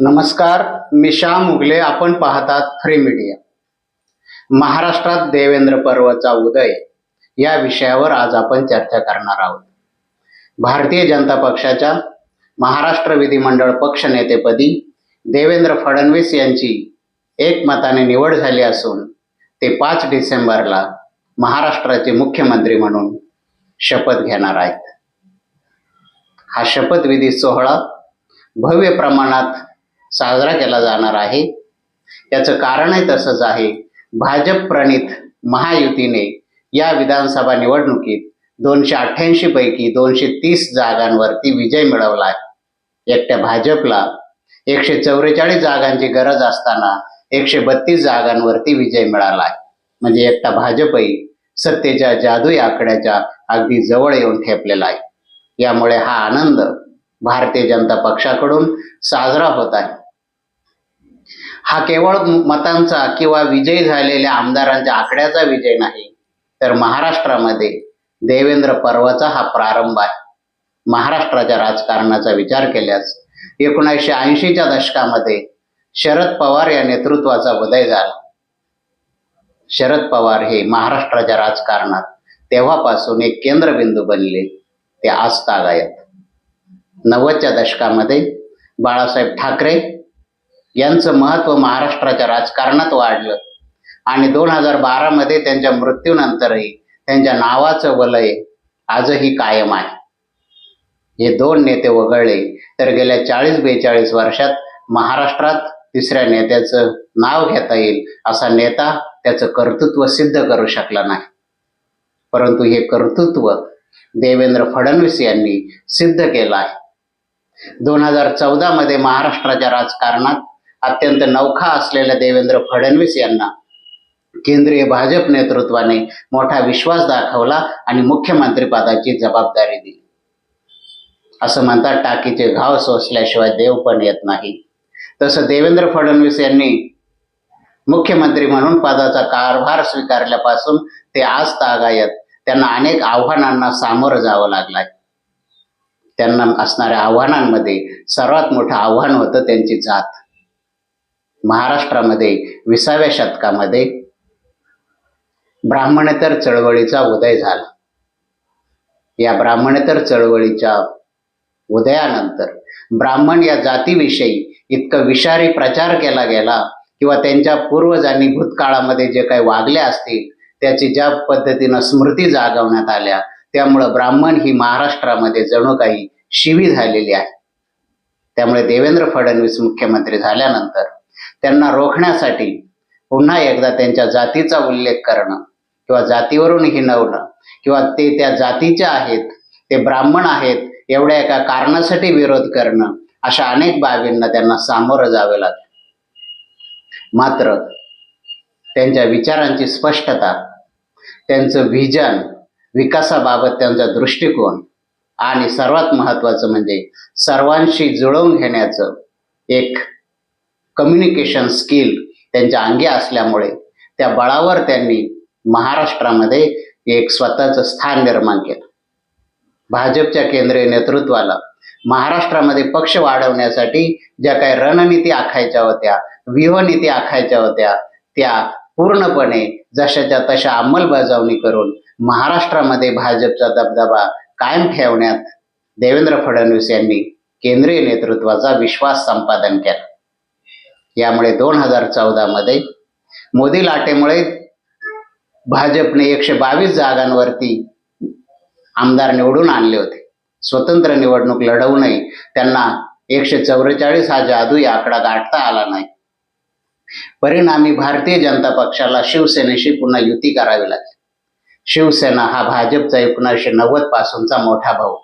नमस्कार मी श्याम मुगले आपण पाहतात फ्री मीडिया महाराष्ट्रात देवेंद्र पर्वचा उदय या विषयावर आज आपण चर्चा करणार आहोत. भारतीय जनता पक्षाच्या महाराष्ट्र विधिमंडळ पक्षनेतेपदी देवेंद्र फडणवीस यांची एकमताने निवड झाली असून ते पाच डिसेंबरला महाराष्ट्राचे मुख्यमंत्री म्हणून शपथ घेणार आहेत. हा शपथविधी सोहळा भव्य प्रमाणात साजरा केला जाणार आहे. याचं कारणही तसंच आहे. भाजप प्रणित महायुतीने या विधानसभा निवडणुकीत दोनशे अठ्ठ्याऐंशी पैकी दोनशे तीस जागांवरती विजय मिळवला आहे. एकट्या भाजपला एकशे चौवेचाळीस जागांची गरज असताना एकशे बत्तीस जागांवरती विजय मिळाला आहे. म्हणजे एकटा भाजपही सत्तेच्या जादुई आकड्याच्या अगदी जवळ येऊन ठेपलेला आहे. यामुळे हा आनंद भारतीय जनता पक्षाकडून साजरा होत आहे. हा केवळ मतांचा किंवा विजयी झालेल्या आमदारांच्या आकड्याचा विजय नाही तर महाराष्ट्रामध्ये देवेंद्र पर्वाचा हा प्रारंभ आहे. महाराष्ट्राच्या राजकारणाचा विचार केल्यास एकोणीसशे ऐंशीच्या दशकामध्ये शरद पवार या नेतृत्वाचा उदय झाला. शरद पवार हे महाराष्ट्राच्या राजकारणात तेव्हापासून एक केंद्रबिंदू बनले ते आजतागायत. नव्वदच्या दशकामध्ये बाळासाहेब ठाकरे यांचं महत्त्व महाराष्ट्राच्या राजकारणात वाढलं. आणि दोन हजार बारामध्ये त्यांच्या मृत्यूनंतरही त्यांच्या नावाचं वलय आजही कायम आहे. हे दोन नेते वगळले तर गेल्या चाळीस बेचाळीस वर्षात महाराष्ट्रात तिसऱ्या नेत्याचं नाव घेता येईल असा नेता त्याचं कर्तृत्व सिद्ध करू शकला नाही. परंतु हे कर्तृत्व देवेंद्र फडणवीस यांनी सिद्ध केलं आहे. दोन हजार चौदा मध्ये महाराष्ट्राच्या राजकारणात अत्यंत नौखा असलेल्या देवेंद्र फडणवीस यांना केंद्रीय भाजप नेतृत्वाने मोठा विश्वास दाखवला आणि मुख्यमंत्रीपदाची जबाबदारी दिली. असं म्हणतात टाकीचे घाव सोसल्याशिवाय देव पण येत नाही. तसं देवेंद्र फडणवीस यांनी मुख्यमंत्री म्हणून पदाचा कारभार स्वीकारल्यापासून ते आज तागायत त्यांना अनेक आव्हानांना सामोरं जावं लागलाय. त्यांना असणाऱ्या आव्हानांमध्ये सर्वात मोठं आव्हान होतं त्यांची जात. महाराष्ट्रामध्ये विसाव्या शतकामध्ये ब्राह्मणेतर चळवळीचा उदय झाला. या ब्राह्मणेतर चळवळीच्या उदयानंतर ब्राह्मण या जातीविषयी इतकं विषारी प्रचार केला गेला किंवा त्यांच्या पूर्वजांनी भूतकाळामध्ये जे काही वागले असतील त्याची ज्या पद्धतीनं स्मृती जागवण्यात आल्या त्यामुळं ब्राह्मण ही महाराष्ट्रामध्ये जणू काही शिवी झालेली आहे. त्यामुळे देवेंद्र फडणवीस मुख्यमंत्री झाल्यानंतर त्यांना रोखण्यासाठी पुन्हा एकदा त्यांच्या जातीचा उल्लेख करणं किंवा जातीवरून हिनवणं किंवा ते त्या जातीचे आहेत ते ब्राह्मण आहेत एवढ्या एका कारणासाठी विरोध करणं अशा अनेक बाबींना त्यांना सामोरं जावे लागतं मात्र त्यांच्या विचारांची स्पष्टता त्यांचं व्हिजन विकासाबाबत त्यांचा दृष्टिकोन आणि सर्वात महत्वाचं म्हणजे सर्वांशी जुळवून घेण्याचं एक कम्युनिकेशन स्किल त्यांच्या अंगी असल्यामुळे त्या बळावर त्यांनी महाराष्ट्रामध्ये एक स्वतःचं स्थान निर्माण केलं. भाजपच्या केंद्रीय नेतृत्वाला महाराष्ट्रामध्ये पक्ष वाढवण्यासाठी ज्या काही रणनीती आखायच्या होत्या व्यूहनीती आखायच्या होत्या त्या पूर्णपणे जशाच्या तशा अंमलबजावणी करून महाराष्ट्रामध्ये भाजपचा दबदबा कायम ठेवण्यात देवेंद्र फडणवीस यांनी केंद्रीय नेतृत्वाचा विश्वास संपादन केला. यामुळे दोन हजार चौदा मध्ये मोदी लाटेमुळे भाजपने एकशे बावीस जागांवरती आमदार निवडून आणले होते. स्वतंत्र निवडणूक लढवूनही त्यांना एकशे चौवेचाळीस हा जादू आकडा गाठता आला नाही. परिणामी भारतीय जनता पक्षाला शिवसेनेशी पुन्हा युती करावी लागली. शिवसेना हा भाजपचा एकोणीसशे नव्वद पासूनचा मोठा भाऊ.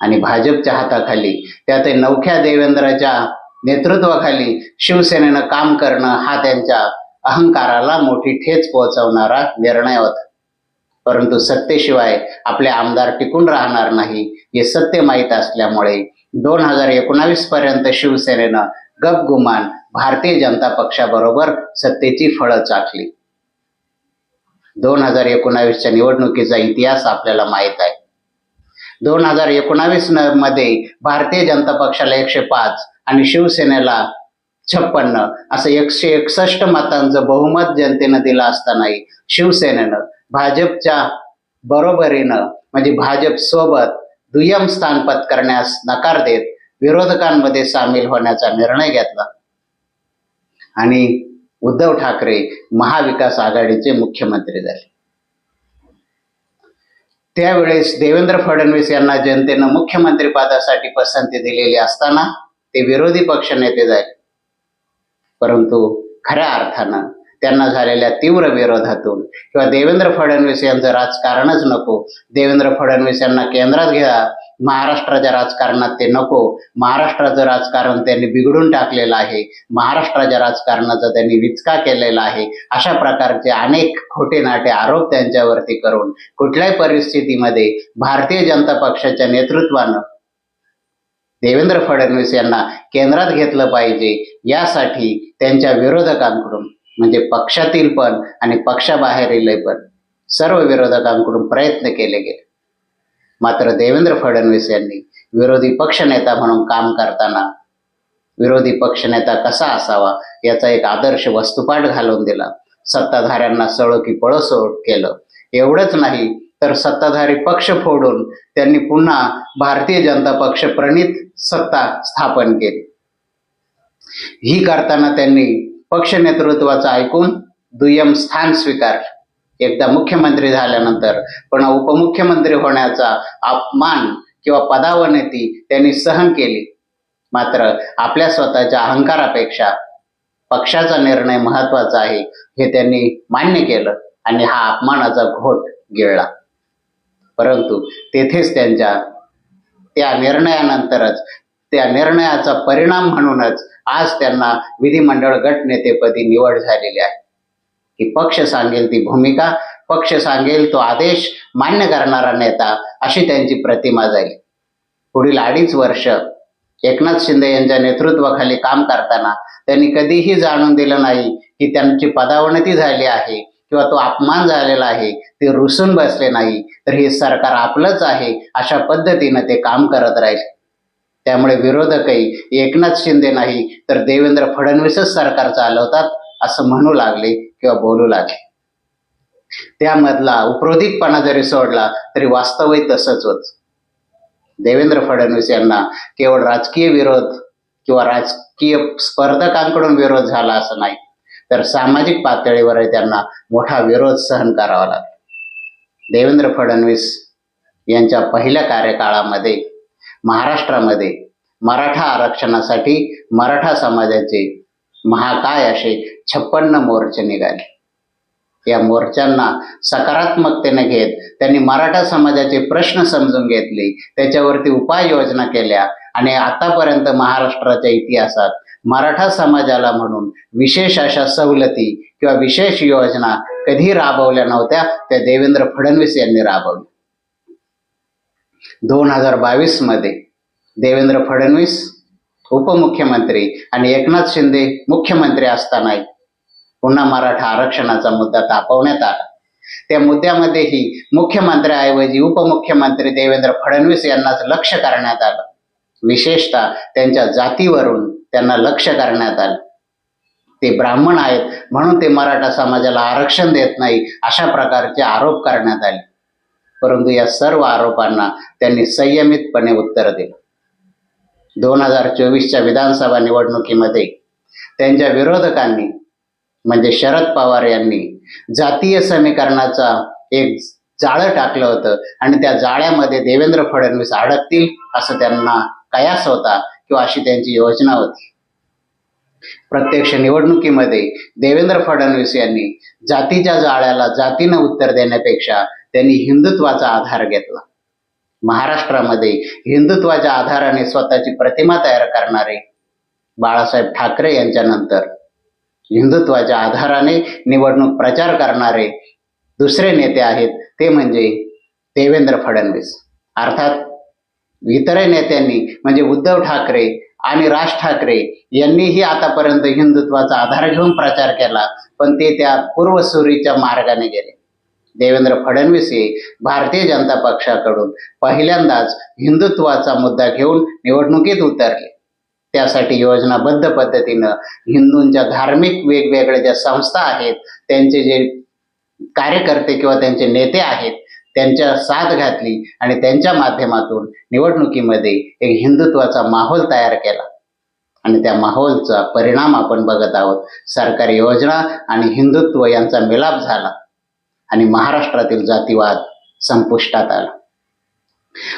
आणि भाजपच्या हाताखाली त्यात नवख्या देवेंद्राच्या नेतृत्वाखाली शिवसेनेनं काम करणं हा त्यांच्या अहंकाराला मोठी ठेच पोहोचवणारा निर्णय होता. परंतु सत्तेशिवाय आपले आमदार टिकून राहणार नाही हे सत्य माहीत असल्यामुळे दोन हजार एकोणावीस पर्यंत शिवसेनेनं गपगुमान भारतीय जनता पक्षाबरोबर सत्तेची फळं चाखली. दोन हजार एकोणावीसच्या निवडणुकीचा इतिहास आपल्याला माहीत आहे. दोन हजार एकोणावीसमध्ये भारतीय जनता पक्षाला एकशे पाच आणि शिवसेनेला छप्पन्न. असं एकशे एकसष्ट मतांचं बहुमत जनतेनं दिलं असतानाही शिवसेनेनं भाजपच्या बरोबरीनं म्हणजे भाजप सोबत दुय्यम स्थान पत्करण्यास नकार देत विरोधकांमध्ये सामील होण्याचा निर्णय घेतला. आणि उद्धव ठाकरे महाविकास आघाडीचे मुख्यमंत्री झाले. त्यावेळेस देवेंद्र फडणवीस यांना जनतेनं मुख्यमंत्री पदासाठी पसंती दिलेली असताना ते विरोधी पक्षनेते झाले परंतु खऱ्या अर्थानं त्यांना झालेल्या तीव्र विरोधातून किंवा देवेंद्र फडणवीस यांचं राजकारणच नको देवेंद्र फडणवीस यांना केंद्रात घ्या महाराष्ट्राच्या राजकारणात ते नको महाराष्ट्राचं राजकारण त्यांनी बिघडून टाकलेलं आहे महाराष्ट्राच्या राजकारणाचा त्यांनी विचका केलेला आहे अशा प्रकारचे अनेक खोटे नाटे आरोप त्यांच्यावरती करून कुठल्याही परिस्थितीमध्ये भारतीय जनता पक्षाच्या नेतृत्वानं देवेंद्र फडणवीस यांना केंद्रात घेतलं पाहिजे यासाठी त्यांच्या विरोधकांकडून म्हणजे पक्षातील पण आणि पक्षाबाहेरील पण सर्व विरोधकांकडून प्रयत्न केले गेले. मात्र देवेंद्र फडणवीस यांनी विरोधी पक्षनेता म्हणून काम करताना विरोधी पक्षनेता कसा असावा याचा एक आदर्श वस्तुपाठ घालून दिला. सत्ताधाऱ्यांना सळो की पळसोड केलं. एवढंच नाही तर सत्ताधारी पक्ष फोडून त्यांनी पुन्हा भारतीय जनता पक्ष प्रणित सत्ता स्थापन केली. ही करताना त्यांनी पक्ष नेतृत्वाचं ऐकून दुय्यम स्थान स्वीकारले. एकदा मुख्यमंत्री झाल्यानंतर पुन्हा उपमुख्यमंत्री होण्याचा अपमान किंवा पदावनती त्यांनी सहन केली. मात्र आपल्या स्वतःच्या अहंकारापेक्षा पक्षाचा निर्णय महत्त्वाचा आहे हे त्यांनी मान्य केलं आणि हा अपमानाचा घोट गिळला. परंतु तेथेच त्यांच्या त्या निर्णयानंतरच त्या निर्णयाचा परिणाम म्हणूनच आज त्यांना विधिमंडळ गटनेतेपदी निवड झालेली आहे. की पक्ष सांगेल ती भूमिका पक्ष सांगेल तो आदेश मान्य करणारा नेता अशी त्यांची प्रतिमा झाली पुढील अडीच वर्ष एकनाथ शिंदे यांच्या नेतृत्वाखाली काम करताना त्यांनी कधीही जाणून दिलं नाही की त्यांची पदावनती झाली आहे किंवा तो अपमान झालेला आहे ते रुसून बसले नाही तर हे सरकार आपलंच आहे अशा पद्धतीनं ते काम करत राहिले. त्यामुळे विरोधकही एकनाथ शिंदे नाही तर देवेंद्र फडणवीसच सरकार चालवतात असं म्हणू लागले किंवा बोलू लागले. त्यामधला उपरोधिकपणा जरी सोडला तरी वास्तवही तसंच होत. देवेंद्र फडणवीस यांना केवळ राजकीय विरोध किंवा राजकीय स्पर्धकांकडून विरोध झाला असं नाही. तर सामाजिक पातळीवर त्यांना मोठा विरोध सहन करावा लागला देवेंद्र फडणवीस यांच्या पहिल्या कार्यकाळामध्ये महाराष्ट्रामध्ये मराठा आरक्षणासाठी मराठा समाजाचे महाकाय असे छप्पन्न मोर्चे निघाले. या मोर्चांना सकारात्मकतेने घेत त्यांनी मराठा समाजाचे प्रश्न समजून घेतले त्याच्यावरती उपाययोजना केल्या आणि आतापर्यंत महाराष्ट्राच्या इतिहासात मराठा समाजाला म्हणून विशेष अशा सवलती किंवा विशेष योजना कधी राबवल्या नव्हत्या त्या देवेंद्र फडणवीस यांनी राबवल्या. दोन हजार बावीसमध्ये देवेंद्र फडणवीस उपमुख्यमंत्री आणि एकनाथ शिंदे मुख्यमंत्री असतानाही पुन्हा मराठा आरक्षणाचा मुद्दा तापवण्यात आला. त्या मुद्द्यामध्येही मुख्यमंत्र्याऐवजी उपमुख्यमंत्री देवेंद्र फडणवीस यांनाच लक्ष करण्यात आलं. विशेषतः त्यांच्या जातीवरून त्यांना लक्ष करण्यात आलं. ते ब्राह्मण आहेत म्हणून ते मराठा समाजाला आरक्षण देत नाही अशा प्रकारचे आरोप करण्यात आले. परंतु या सर्व आरोपांना त्यांनी संयमितपणे उत्तर दिलं. दोन हजार चोवीसच्या विधानसभा निवडणुकीमध्ये त्यांच्या विरोधकांनी म्हणजे शरद पवार यांनी जातीय समीकरणाचा एक जाळं टाकलं होतं आणि त्या जाळ्यामध्ये देवेंद्र फडणवीस अडकतील असं त्यांना कयास होता किंवा अशी त्यांची योजना होती. प्रत्यक्ष निवडणुकीमध्ये देवेंद्र फडणवीस यांनी जातीच्या जाळ्याला जातीनं उत्तर देण्यापेक्षा त्यांनी हिंदुत्वाचा आधार घेतला. महाराष्ट्रामध्ये हिंदुत्वाच्या आधाराने स्वतःची प्रतिमा तयार करणारे बाळासाहेब ठाकरे यांच्यानंतर हिंदुत्वाच्या आधाराने निवडणूक प्रचार करणारे दुसरे नेते आहेत ते म्हणजे देवेंद्र फडणवीस. अर्थात इतरही नेत्यांनी म्हणजे उद्धव ठाकरे आणि राज ठाकरे यांनीही आतापर्यंत हिंदुत्वाचा आधार घेऊन प्रचार केला पण ते त्या पूर्वसुरीच्या मार्गाने गेले. देवेंद्र फडणवीस हे भारतीय जनता पक्षाकडून पहिल्यांदाच हिंदुत्वाचा मुद्दा घेऊन निवडणुकीत उतरले. त्यासाठी योजनाबद्ध पद्धतीनं हिंदूंच्या धार्मिक वेगवेगळ्या ज्या संस्था आहेत त्यांचे जे कार्यकर्ते किंवा त्यांचे नेते आहेत त्यांच्या साथ घातली आणि त्यांच्या माध्यमातून निवडणुकीमध्ये एक हिंदुत्वाचा माहोल तयार केला. आणि त्या माहोलचा परिणाम आपण बघत आहोत. सरकारी योजना आणि हिंदुत्व यांचा मिलाप झाला आणि महाराष्ट्रातील जातीवाद संपुष्टात आला.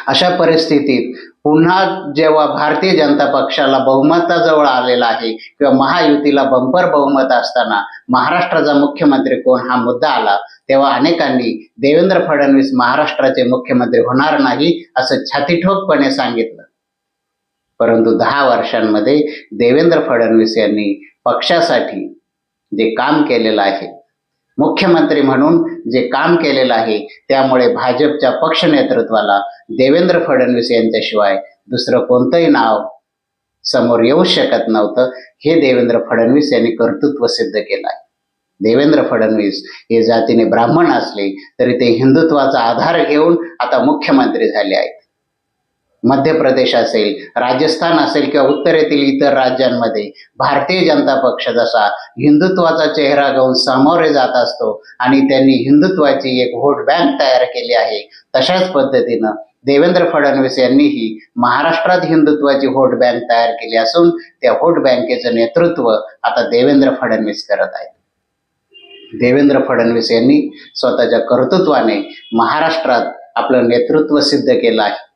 अशा परिस्थितीत पुन्हा जेव्हा भारतीय जनता पक्षाला बहुमताजवळ आलेला आहे किंवा महायुतीला बंपर बहुमत असताना महाराष्ट्राचा मुख्यमंत्री कोण हा मुद्दा आला तेव्हा अनेकांनी देवेंद्र फडणवीस महाराष्ट्राचे मुख्यमंत्री होणार नाही असं छातीठोकपणे सांगितलं. परंतु दहा वर्षांमध्ये देवेंद्र फडणवीस यांनी पक्षासाठी जे काम केलेलं आहे मुख्यमंत्री म्हणून जे काम केलेलं आहे त्यामुळे भाजपच्या पक्ष नेतृत्वाला देवेंद्र फडणवीस यांच्याशिवाय दुसरं कोणतंही नाव समोर येऊ शकत नव्हतं. हे देवेंद्र फडणवीस यांनी कर्तृत्व सिद्ध केलं आहे. देवेंद्र फडणवीस हे जातीने ब्राह्मण असले तरी ते हिंदुत्वाचा आधार घेऊन आता मुख्यमंत्री झाले आहेत. मध्य प्रदेश असेल राजस्थान असेल किंवा उत्तरेतील इतर राज्यांमध्ये भारतीय जनता पक्ष जसा हिंदुत्वाचा चेहरा घेऊन सामोरे जात असतो आणि त्यांनी हिंदुत्वाची एक व्होट बँक तयार केली आहे तशाच पद्धतीनं देवेंद्र फडणवीस यांनीही महाराष्ट्रात हिंदुत्वाची व्होट बँक तयार केली असून त्या व्होट बँकेचं नेतृत्व आता देवेंद्र फडणवीस करत आहेत. देवेंद्र फडणवीस यांनी स्वतःच्या कर्तृत्वाने महाराष्ट्रात आपलं नेतृत्व सिद्ध केलं आहे.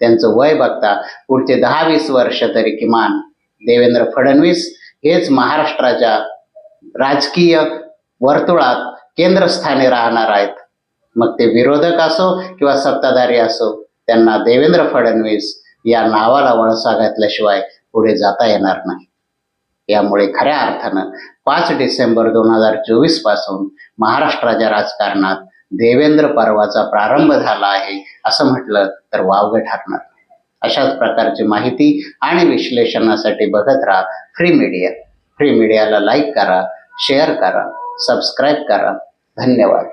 त्यांचं वय बघता पुढचे दहा वीस वर्ष तरी किमान देवेंद्र फडणवीस हेच महाराष्ट्राच्या राजकीय वर्तुळात केंद्रस्थानी राहणार आहेत. मग ते विरोधक असो किंवा सत्ताधारी असो त्यांना देवेंद्र फडणवीस या नावाला वळसा घातल्याशिवाय पुढे जाता येणार नाही. यामुळे खऱ्या अर्थानं पाच डिसेंबर दोन हजार चोवीसपासून महाराष्ट्राच्या राजकारणात देवेंद्र पर्वाचा प्रारंभ झाला आहे असं म्हटलं तर वावगं ठरणार. अशाच प्रकारची माहिती आणि विश्लेषणासाठी बघत राहा फ्री मीडिया. फ्री मीडियाला लाईक करा शेअर करा सबस्क्राईब करा. धन्यवाद.